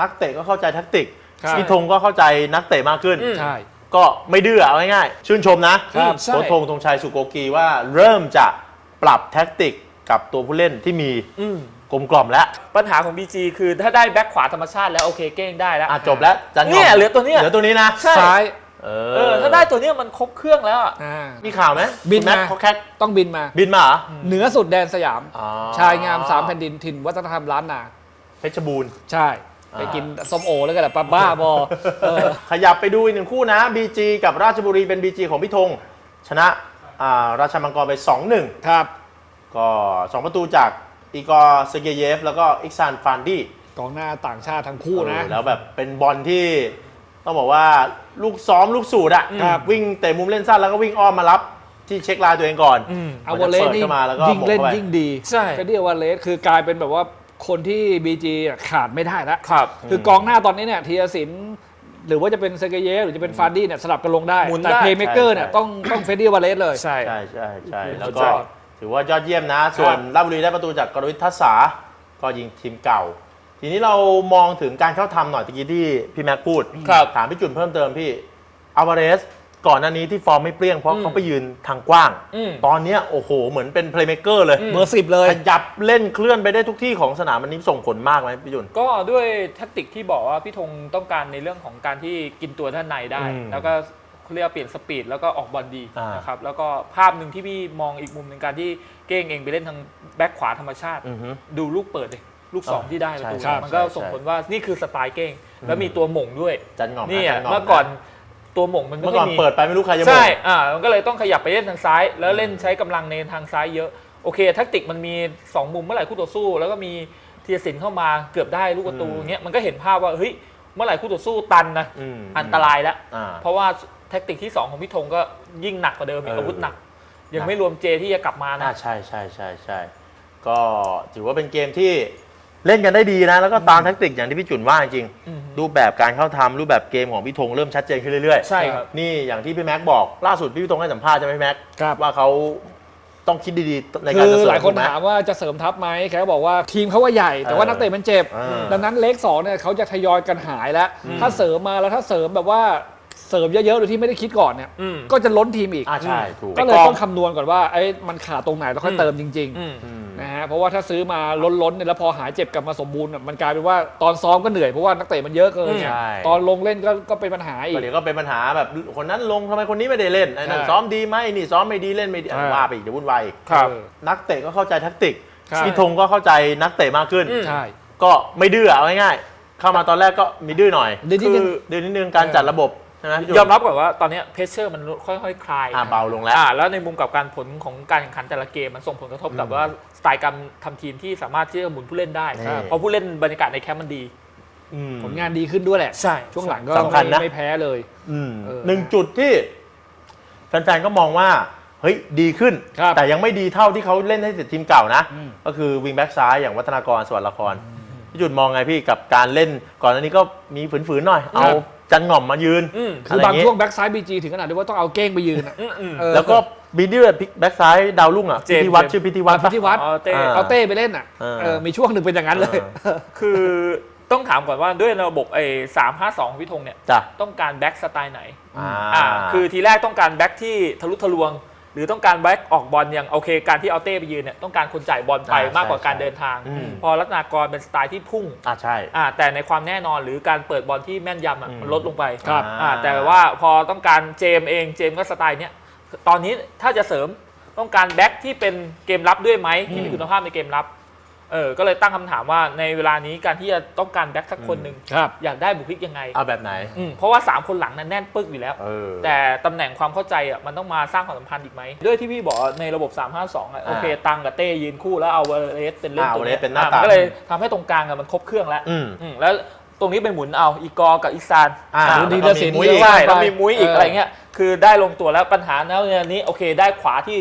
นักเตะก็เข้าใจแท็กติกครับ พี่ธงก็เข้าใจนักเตะมากขึ้นใช่ ก็ไม่ดื้อเอาง่ายๆชื่นชมนะครับใช่ โค้ชธงธงชัยสุโกกีว่าเริ่มจะปรับแท็กติกกับตัวผู้เล่นที่มีอืมกลมกล่อมแล้วปัญหาของ BG คือถ้าได้แบ็คขวาธรรมชาติแล้วโอเคเก้งได้แล้ว อะจบแล้วจันเนี่ยเหลือตัวเนี้ยเหลือตัวนี้นะใช่ ซ้าย เอเออถ้าได้ตัวเนี้ยมันครบเครื่องแล้วอะ อ่า มีข่าวไหมบินแม็กมา เขาแคทต้องบินมา บินมาเหรอเหนือสุดแดนสยาม อ๋อชายงามสามแผ่นดินถิ่นวัฒนธรรมล้านนา เพชรบูรณ์ ใช่ ไปกินส้มโอแล้วกันแหละป้าบ้าบอเออขยับไปดูอีกหนึ่งคู่นะ BG กับราชบุรีเป็น BG ของพี่ธงชนะอ่าราชมังกรไป 2-1 ครับ ก็ 2 ประตูจากอีกอร์เซเกเยฟ แล้วก็อิกซานฟานดี้กองหน้าต่างชาติทั้งคู่นะเออแล้วแบบเป็นบอลที่ต้องบอกว่าลูกซ้อมลูกสูตรอะครับวิ่งเตะมุมเล่นสั้นแล้วก็วิ่งอ้อมมารับที่เช็คลายตัวเองก่อนอืมเอาวอลเลสนี่เข้ามาแล้วก็ยิ่งเล่นหม่งเข้าไปยิ่งดี ใช่เฟรดดี้อวาเลสคือกลายเป็นแบบว่า คนที่ BG อะขาดไม่ได้แล้วครับ คือกองหน้าตอนนี้เนี่ยทียสินหรือว่าจะเป็นเซเกเยฟหรือจะเป็นฟาร์ดี้เนี่ยสลับกันลงได้ หมุนแต่ได้เพย์เมเกอร์เนี่ยใช่ต้องต้องเฟรดดี้อวาเลสเลย ใช่ ใช่ใช่ใช่แล้วสุดก็ยอดถือว่ายอดเยี่ยมนะ ส่วนราชบุรีได้ประตูจากกรวิททัศสาก็ยิงทีมเก่า ทีนี้เรามองถึงการเข้าทำหน่อยตะกี้ที่พี่แม็กพูด ครับ ถามพี่จุนเพิ่มเติมพี่อาวาเรส ก่อนหน้านี้ที่ฟอร์มไม่เปรี้ยงเพราะอืมเขาไปยืนทางกว้าง อืม ตอนเนี้ยโอ้โห เหมือนเป็นเพลย์เม k เกอร์เลยอืมเบอร์สิบเลย ขยับเล่นเคลื่อนไปได้ทุกที่ของสนามมันนี้ส่งผลมากไหมพี่จุน ก็ด้วยแทคติกที่บอกว่าพี่ธงต้องการในเรื่องของการที่กินตัวด้านในได้ อืมแล้วก็เขาเรียกว่าเปลี่ยนสปีดแล้วก็ออกบอลดีอ่านนะครับแล้วก็ภาพหนึ่งที่พี่มองอีกมุมหนึ่งการที่เก้งเองไปเล่นทางแบ็คขวาธรรมชาติ อือฮึดูลูกเปิดเลยลูกสองอ่าที่ได้ประตูใช่มันก็ใช่ส่งใช่ผลว่านี่คือสไตล์เก้ง แล้วมีตัวหม่งด้วยจันหงอมนี่จัอะหงเมื่อก่อน ตัวหม่งมันเมื่อไม่ก่อนมี เปิดไปไม่รู้ใครจะมงใช่ อ่า มันก็เลยต้องขยับไปเล่นทางซ้าย แล้วเล่นใช้กำลังในทางซ้ายเยอะ โอเค แทักติกมันมี 2 มุมเมื่อไหร่คู่ต่อสู้ แล้วก็มีเทียสินเข้ามาเกือบได้ลูกประตูอืมอย่างเงี้ย มันก็เห็นภาพว่า เฮ้ย เมื่อไหร่คู่ต่อสู้ตันนะ อืมอันตรายแล้ว อ่าเพราะว่าแท็กติกที่ 2 ของพี่ธงก็ยิ่งหนักกว่าเดิมอีกเออออาวุธหนัก ยังไม่รวมเจที่จะกลับมาอ่านะใช่ใช่ใช่ใช่ก็ถือว่าเป็นเกมที่ เล่นกันได้ดีนะ แล้วก็ตามแท็กติกอย่างที่พี่จุนว่าจริงอืมรูปแบบการเข้าทำรูปแบบเกมของพี่ธงเริ่มชัดเจนขึ้นเรื่อยๆใช่ครับนี่อย่างที่พี่แม็กบอกล่าสุดพี่ธงให้สัมภาษณ์ใช่ไหมพี่แม็กครับ ว่าเขาต้องคิดดีๆในคืการอจะเสริมหลายคนถูกไหมถามว่าจะเสริมทัพไหมแกก็บอกว่าทีมเขาว่าใหญ่ แต่ว่าเออนักเตะมันเจ็บเออดังนั้นเลขสองเนี่ยเขาจะทยอยกันหายแล้ว ถ้าเสริมมาแล้วถ้าเสริมแบบว่าเสริมเยอะๆโดยที่ไม่ได้คิดก่อนเนี่ยอืม ก็จะล้นทีมอีก อ่าใช่ถูก ก็เลยไปกองต้องคำนวณก่อนว่าไอ้มันขาดตรงไหนแล้วค่อยอืมเติมจริง อืมอืมๆ นะฮะเพราะว่าถ้าซื้อมาล้นๆเนี่ยแล้วพอหายเจ็บกลับมาสมบูรณ์อะมันกลายเป็นว่าตอนซ้อมก็เหนื่อยเพราะว่านักเตะมันเยอะเกินเนี่ยใช่ ตอนลงเล่นก็ก็เป็นปัญหาอีก็กเดี๋ยวก็เป็นปัญหาแบบคนนั้นลงทำไมคนนี้ไม่ได้เล่นไอ้นั่นใช่ซ้อมดีไหมนี่ซ้อมไม่ดีเล่นไม่ดีใช่ว่าไปอีกเดี๋ยววุ่นวายอีกครับ เออ นักเตะก็เข้าใจแท็กติกครับ พี่ธงก็เข้าใจนักเตะมากขึ้นอืมใช่ ก็ไม่ดื้อเอาง่ายๆเข้ามาตอนแรกก็มีดื้อหน่อยดื้อนิดนึง คือดื้อนิดนึงการจัดระบบ ใช่ไหมพี่จุนยอมรับก่อนว่าตอนเนี้เพชเชอร์มันค่อยๆ คลายอ่าเบาลงแล้ว อ่าแล้วในมุมกับการผลของการแข่งขันแต่ละเกมมันส่งผลกระทบกับอืมว่าสไตล์การทำทีมที่สามารถที่จะหมุนผู้เล่นได้ครับเพราะผู้เล่นบรรยากาศในแคมป์มันดี อืม ผลงานดีขึ้นด้วยแหละ ใช่ช่วงหลังก็สำคัญนะ ไม่ไม่แพ้เลย อืมเออหนึ่งจุดที่แฟนๆก็มองว่า เฮ้ยดีขึ้น ครับแต่ยังไม่ดีเท่าที่เขาเล่นให้ติดทีมเก่านะ อืม ก็คือวิงแบ็กซ้ายอย่างวัฒนากรสวัสดิ์ละครพี่จุดมองไงพี่กับการเล่นก่อนอันนี้ก็มีฝืนๆหน่อย เอา จันหง่อมมายืนอืมคือบางอะไรเงี้ยช่วงแบ็กซ้ายบีจีถึงขนาดที่ว่าต้องเอาเก้งไปยืนอะอืมอืมเออแล้วก็บีเดือดแบ็กซ้ายดาวรุ่งอะเจพิมส์ธีวัฒน์เจมส์ชื่อพิธีวัฒน์พิธีวัฒน์อ๋อเต้อ่าเอาเต้ไปเล่นอะเออเออมีช่วงหนึ่งเป็นอย่างนั้นเลย คือต้องถามก่อนว่าด้วยระบบไอ้สามห้าสองพิทงเนี่ยจ้ะต้องการแบ็กสไตล์ไหนอ่าอ่าคือทีแรกต้องการแบ็กที่ทะลุทะลวง หรือต้องการแบ็กออกบอลอย่างโอเค การที่เอาเต้ไปยืนเนี่ยต้องการคนจ่ายบอลไปอ่ามากกว่าใช่การใช่เดินทาง อืม พอรัตนากรเป็นสไตล์ที่พุ่งอ่าใช่ อ่าแต่ในความแน่นอนหรือการเปิดบอลที่แม่นยำอะอืมมันลดลงไปครับอ่าแต่ว่าพอต้องการเจมส์เองเจมส์ก็สไตล์เนี้ยตอนนี้ถ้าจะเสริมต้องการแบ็กที่เป็นเกมรับด้วยไหมที่มีคุณภาพในเกมรับ เออก็เลยตั้งคำถามว่าในเวลานี้การที่จะต้องการแบ็กสักคนหนึ่งครับ อยากได้บุคลิกยังไงเอาแบบไหน อืมเพราะว่า 3 คนหลังนั้นแน่นปึกอยู่แล้ว เออ แต่ตำแหน่งความเข้าใจอะมันต้องมาสร้างความสัมพันธ์อีกไหมด้วยที่พี่บอกว่าในระบบ 3 5 2อะโอเค ตังกับเต้ยืนคู่แล้วเอาเวเลสเป็นเล่นอ่าตัวเวเลนี้สเป็นหน้าอะตามันก็เลยทำให้ตรงกลางอะมันครบเครื่องแล้วอืม อืมแล้วตรงนี้เป็นหมุนเอาอีกอร์กับอีซานอ่าอ่าดีแล้วก็เดสินมีมุ้ยอีก ใช่แล้วมีมุ้ยอีกเออออะไรเงี้ยคือได้ลงตัวแล้วปัญหาแล้วเนี่ยนี้โอเค ได้ขวาที่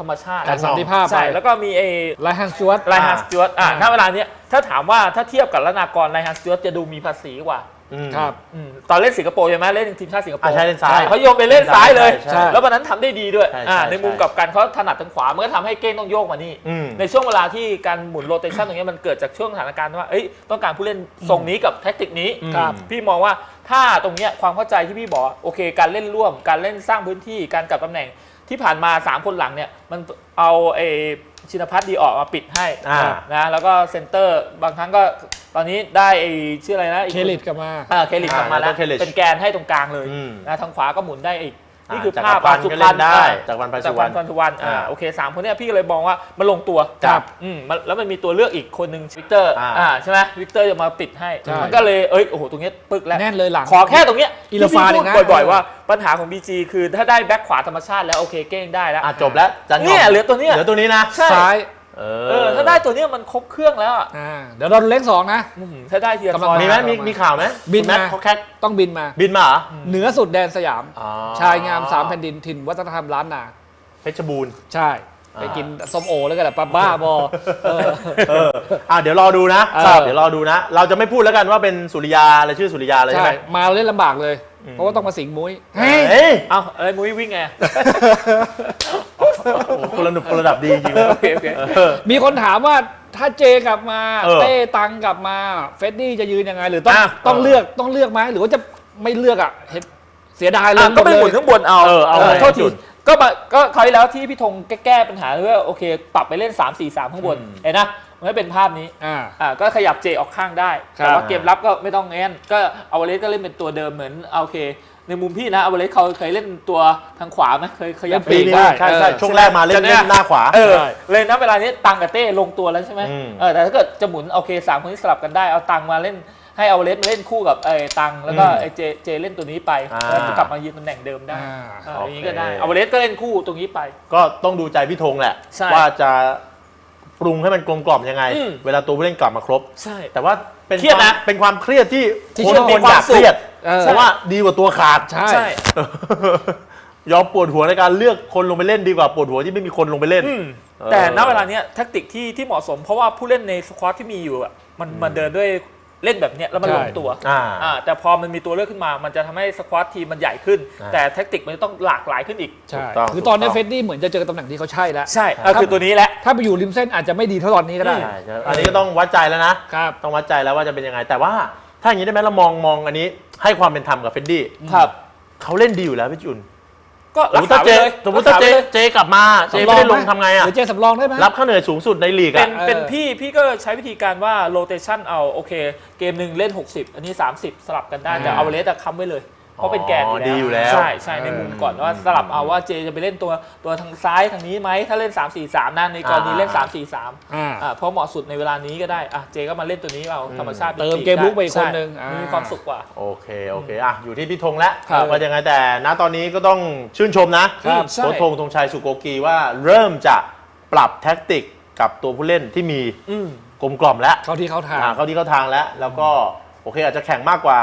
ธรรมชาติการสันติภาพไปใช่แล้วก็มีเอไลฮันสจวตไลฮันสจวตอ่าอ่าณเวลาเนี้ยถ้าถามว่าถ้าเทียบกับละนากรไลฮันสจวตจะดูมีภาษีกว่าอืมครับอืมตอนเล่นสิงคโปร์ใช่ไหมเล่นทีมชาติสิงคโปอะร์ใช่เล่นซ้ายเขาโยนไปเล่นซ้ายเลยใช่แล้ววันนั้นทำได้ดีด้วยใช่ใช่อ่าในมุมใช่กลับกันเขาถนัดทางขวามันก็ทำให้เก้งต้องโยกมานี่อืมในช่วงเวลาที่การหมุนโรเตชันตรงนี้มันเกิดจากช่วงสถานการณ์ว่าเอ้ยต้องการผู้เล่นทรงนี้กับแท็กติกนี้ครับพี่มองว่าถ้าตรงเนี้ยความเข้าใจที่พี่บอกว่าโอเค การเล่นร่วม การเล่นสร้างพื้นที่การกลับตำแหน่ง ที่ผ่านมา 3 คนหลังเนี่ยมันเอาเอชินพัฒน์ดีออกมาปิดให้อ่า นะแล้วก็เซนเตอร์บางครั้งก็ตอนนี้ได้ไอชื่ออะไรนะอีกเคลิดกลับมา อ่าเคลิดกลับมาแล้วอ่าแล้วก็เคลิชเป็นแกนให้ตรงกลางเลยอืม นะทางขวาก็หมุนได้อีกอ่า นี่คือจักรภาพพันธ์สุก็พเล่รรณนได้อ่าจักรพันธ์ไพศจากสุววัรนรณพันธุวรรณอ่าอ่าโอเคสามคนเนี้ยพี่ก็เลยมองว่ามันลงตัวครับอืมมันแล้วมันมีตัวเลือกอีกคนหนึ่งวิกเตอร์อ่า อ่าใช่ไหมวิกเตอร์จะมาปิดให้ ใช่มันก็เลยเอ้ยโอ้โหตรงเนี้ยปึ๊กแล้วแน่นเลยหลังขอแค่ตรงเนี้ยอีลาฟาที่เองพี่นะพูดบ่อยๆว่าปัญหาของ BG คือถ้าได้แบ็คขวาธรรมชาติแล้วโอเคเก้งได้แล้วอะจบแล้วจันหเนี่ยเหลือตัวเนี้ย เหลือตัวนี้นะ ใช่ ซ้าย เอเออ ถ้าได้ตัวเนี้ยมันครบเครื่องแล้วอะอ่าเดี๋ยวเราเล่นสองนะ อืมถ้าได้ทีละกำลัคงรมีไหมมีมามีข่าวไหมบินคุณแม็กมาเขาแค่ต้องบินมา บินมาเหรอเหนือสุดแดนสยาม อ๋อชายงามสามแผ่นดินถิ่นวัฒนธรรมล้านนา เพชรบูรณ์ ใช่ไปกินส้มโอแล้วกันแหละป้าบ้าบอเออ เอออะเดี๋ยวรอดูนะเออ เดี๋ยวรอดูนะ เราจะไม่พูดแล้วกันว่าเป็นสุริยาอะไรชื่อสุริยาเลยใช่ใช่ไหม มาเล่นลำบากเลย เพราะว่าต้องมาสิงมุ้ยเฮ้เฮ้ยยเอ้าเอ้ยมุ้ยวิ่งไง โอ้โหคนละหนุบคนระดับดีจริงๆโอเคโอเค เออ มีคนถามว่าถ้าเจกลับมาเออเต้ตังกลับมาเฟดดี้จะยืนยังไง หรือต้องอะต้องเลือกต้องเลือกไหมหรือว่าจะไม่เลือกอะเห็นเสียดายเลยอะก็ไปหหมมุดนเลยข้างบนเอาเออเอาไว้โทษทีจุดก็มาก็คราวที่แล้วที่พี่ธงแก้ปัญหาว่าโอเค ปรับไปเล่น 3 4 3 ข้างบน อืม เห็นนะมันไม่เป็นภาพนี้อ่า อ่าก็ขยับเจออกข้างได้ ครับ แต่ว่าเกมรับก็ไม่ต้องแอนก็เอาเลสก็เล่นเป็นตัวเดิมเหมือนเอาโอเค ในมุมพี่นะเอาเลสเขาเคยเล่นตัวทางขวาไหมเคยขยับปีปีกกได้ได้ ใช่ใช่เออช่วงแรกมาเล่นจะเนี่เล่ยนหน้าขวา เออใช่เลยนะเวลานี้ตังกับเต้ลงตัวแล้วใช่ไหมอืมเออแต่ถ้าเกิดจะหมุนโอเคสามคนที่สลับกันได้เอาตังมาเล่นให้เอาเลสมาเล่นคู่กับไอ้ตังแล้วก็อืมไอ้เจเจเล่นตัวนี้ไปอ่าแล้วก็กลับมายืนตำแหน่งเดิมได้อ่าอ่าโอเคอย่างนี้ก็ได้เอาเลสก็เล่นคู่ตรงนี้ไป ก็ต้องดูใจพี่ธงแหละใช่ว่าจะปรุงให้มันกลมกล่อมยังไงอืมเวลาตัวผู้เล่นกลับมาครบ ใช่ แต่ว่าเป็นเครียดนะวามเป็นความเครียดที่ที่คนชอบคนอยากมีความสุขเครียด เออเพราะว่าดีกว่าตัวขาดใช่ ใช่ ยอมปวดหัวในการเลือกคนลงไปเล่นดีกว่าปวดหัวที่ไม่มีคนลงไปเล่น อืมเออ แต่ณเวลาเนี้ยแทคติกที่ที่เหมาะสม เพราะว่าผู้เล่นในสควอตที่มีอยู่อะมันมันเดินด้วยเล่นแบบเนี้ยแล้วมันใช่ ลงตัวอ่า อ่าแต่พอมันมีตัวเลือกขึ้นมา มันจะทำให้สควอตทีมมันใหญ่ขึ้น อ่า แต่แทคติกมันต้องหลากหลายขึ้นอีกใช่ถูกต้องคือตอนนี้ถูกต้อง เฟดดี้เหมือนจะเจอตำแหน่งที่เขาใช่แล้ว ใช่เออคือตัวนี้แหละ ถ้าไปอยู่ริมเส้นอาจจะไม่ดีเท่าตอนนี้ก็ได้ ใช่ใช่อันนี้ก็ต้องวัดใจแล้วนะ ครับ ต้องวัดใจแล้วว่าจะเป็นยังไง แต่ว่า ถ้าอย่างนี้ได้ไหมเรามองมองอันนี้ ให้ความเป็นธรรมกับเฟดดี้ครับ เขาเล่นดีอยู่แล้วพี่จุนก็สมรัมกติษาถ้าไปเจเลยสมมติถ้าเจรักษไปลยเจกลับมาเจไม่ได้ลงทำไงอะหรือเจสำรองได้ไหม รับค่าเหนื่อยสูงสุดในลีกเป็อะนเออเป็นพี่พี่ก็ใช้วิธีการว่าโรเตชันเอาโอเค เกมหนึ่งเล่น 60 อันนี้ 30 สลับกันได้แต่อ่าเอาเลสอะค้ำไว้เลย เพราะเป็นแกนอ๋อดีอยู่แล้ว ใช่ใช่ในเออมุมก่อนว่าสลับเอาว่าเจจะไปเล่นตัวตัวทางซ้ายทางนี้ไหมถ้าเล่น 3 4 3นั่นในกรณีเล่น 3 4 3อ่า อ่าเพราะเหมาะสุดในเวลานี้ก็ได้อะเจก็มาเล่นตัวนี้เอาธรรมชาติเติมเกมลุกไปอีกคนหนึ่งใช่อ่ามี มีความสุขกว่า โอเค โอเค อะ อยู่ที่พี่ธงแล้วครับว่ายังไงแต่ณตอนนี้ก็ต้องชื่นชมนะครับใช่ โค้ชธงธงชัยสุโกกีว่าเริ่มจะปรับแท็กติกกับตัวผู้เล่นที่มีอืม กลมกล่อมแล้วเข้าที่เข้าทาง อ่าเข้าที่เข้าทางแล้ว แล้วก็ โอเคอาจจะแข่งมากกว่า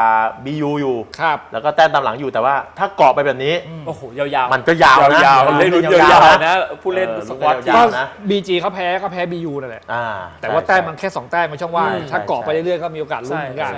BU อยู่ ครับแล้วก็แต้มตามหลังอยู่แต่ว่าถ้าเกาะไปแบบนี้ โอ้โหยาวๆมันก็ยาวนะยาวๆเล่นลุ้นยาวๆนะผู้เล่นเออสควอตยาวก็นะบีจีเขาแพ้ก็แพ้บียูนั่นแหละอ่าแต่ว่าใช่แต้มมันแค่2แต้มในช่องว่างอืมถ้าเกาะใช่ไปเรื่อยๆก็มีโอกาสลุ้นใช่เหมือนกันใช่